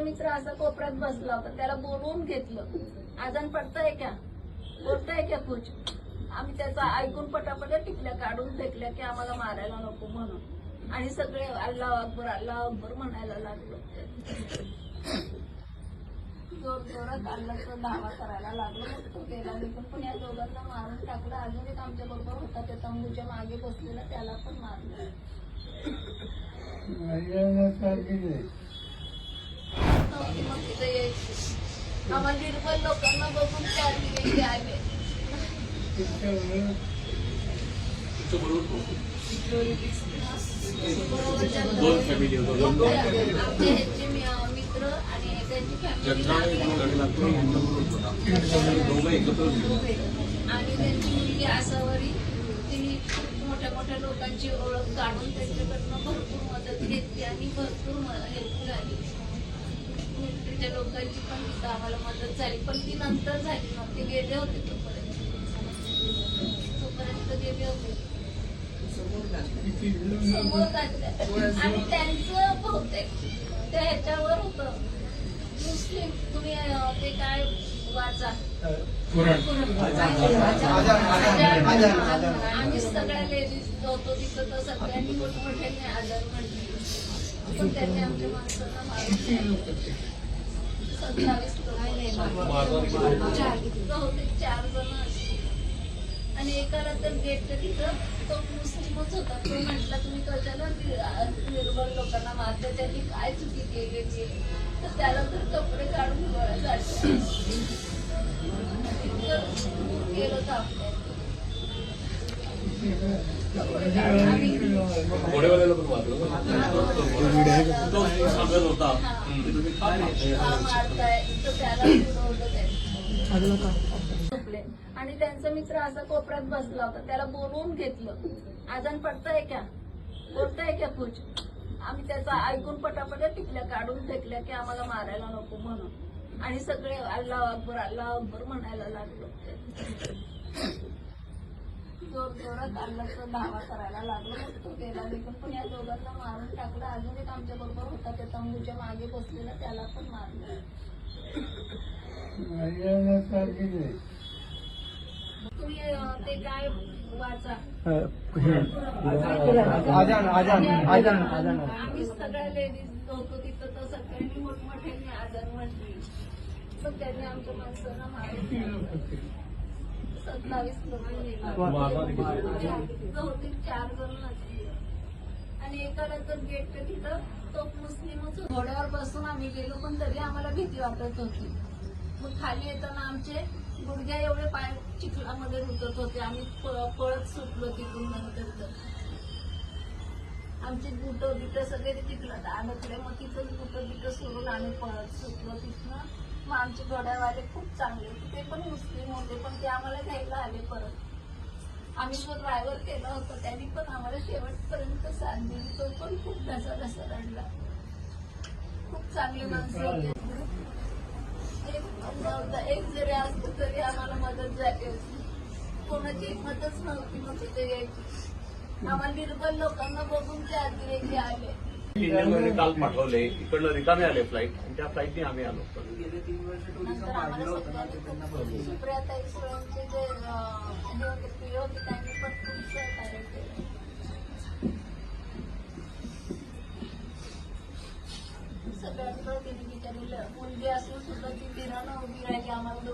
माझा मित्र असा कोपऱ्यात बसला होता. त्याला बोलवून घेतलं. आजन पडतंय का? बोलताय का कुछ? आम्ही त्याचा ऐकून पटापट टिकल्या काढून फेकल्या की आम्हाला मारायला नको म्हणून. आणि सगळे अल्लाह अकबर अल्लाह अकबर म्हणायला लागलो. जोर जोरात अल्लाचा दावा करायला लागलो. मग तो गेला. निघून पण पण या दोघांना मारून टाकलं. अजून एक आमच्या बरोबर होता. त्या तंबूच्या मागे बसलेला. त्याला पण मारलं. तिथे यायची. आम्हाला निर्बल लोकांना बघून त्या दिवशी आले आमचे ह्याचे मी- मित्र आणि त्यांची. आणि त्यांची मुलगी आसावरी तिने खूप मोठ्या मोठ्या लोकांची ओळख काढून त्यांच्याकडनं भरपूर मदत घेतली आणि भरपूर हेल्प झाली मिलिटरीच्या लोकांची पण तिथं आम्हाला मदत झाली. पण ती नंतर झाली. मग ते गेले होते तोपर्यंत. तोपर्यंत गेले होते. समोर काढलं. आणि त्यांचं बहुतेक त्या ह्याच्यावर होतं. मुस्लिम तुम्ही अं, ते काय वाचा? आम्ही सगळ्या लेडीज होतो तिथं तर सगळ्यांनी मोठमोठ्याने आजार म्हटले पण त्यांनी आमच्या माणसांना मारून चार जण असतील आणि एकाला तर गेट तिथं तो मुस्लिमच होता. तो म्हटला तुम्ही कशाला नि- निर्बळ लोकांना मारता? त्यांनी काय चुकी केलेली तर त्याला तर कपडे काढून गोळ्या काढल्या केलं तर आपल्या घोडेवाल्याला पण तो सांगत होता तुम्ही झोपले. आणि त्यांचा मित्र असा कोपऱ्यात बसला होता. त्याला बोलवून घेतलं. आजान पडतंय का? बोलताय का कुछ? आम्ही त्याचा ऐकून पटापट टिकल्या काढून फेकल्या की आम्हाला मारायला नको म्हणून. आणि सगळे अल्लाह अकबर अल्लाह अकबर म्हणायला लागलो. जोर जोरात अल्लाचा दावा करायला लागलो. मग तो गेला. मी पण या दोघांना मारून टाकलं. अजून एक आमच्या बरोबर होता. त्या तंबूच्या मागे बसलेला. त्याला पण मारलं. तुम्ही ते काय वाचा? आजान आजान आजान आजान. आम्ही सगळ्या लेडीज होतो तिथं. तर सगळ्यांनी मोठमोठ्याने आजार म्हटली पण त्यांनी आमच्या माणसांना मारून सत्तावीस लोक बहुतेक चार जण असतील आणि एकाला तर गेटच्या तिथं तो मुस्लिमच. घोड्यावर बसून आम्ही गेलो पण तरी आम्हाला भीती वाटत होती. मग खाली येताना आमचे गुडघ्या एवढे पाय चिखलामध्ये रुतत होते. आम्ही पळत सुटलो तिथून नंतर तर. आमचे बुट बिट सगळे ते चिखलात अडकले मग तिथं बुट बिट सोडून आम्ही पळत सुटलो तिथनं. मग आमचे घोड्यावाले खूप चांगले होते. ते पण मुस्लिम होते पण ते आम्हाला घ्यायला आले परत. आम्ही जो ड्रायव्हर केला होता त्यांनी पण आम्हाला शेवटपर्यंत साथ दिली. तो पण खूप घसा घसा रडला. खूप चांगली माणसं होती. एक नव्हता एक जरी असतं तरी आम्हाला मदत झाली होती. कोणाची हिंमतच नव्हती मग तिथे यायची. आम्हाला निर्बल लोकांना बघून ते आधी आले. इंडियनमध्ये काल पाठवले इकडनं रिकामे आले फ्लाईट आणि त्या फ्लाईटने आम्ही आलो. सगळ्यांकडे तिने बिचारी मुलगी असून सुद्धा ती उभी राहिली आम्हाला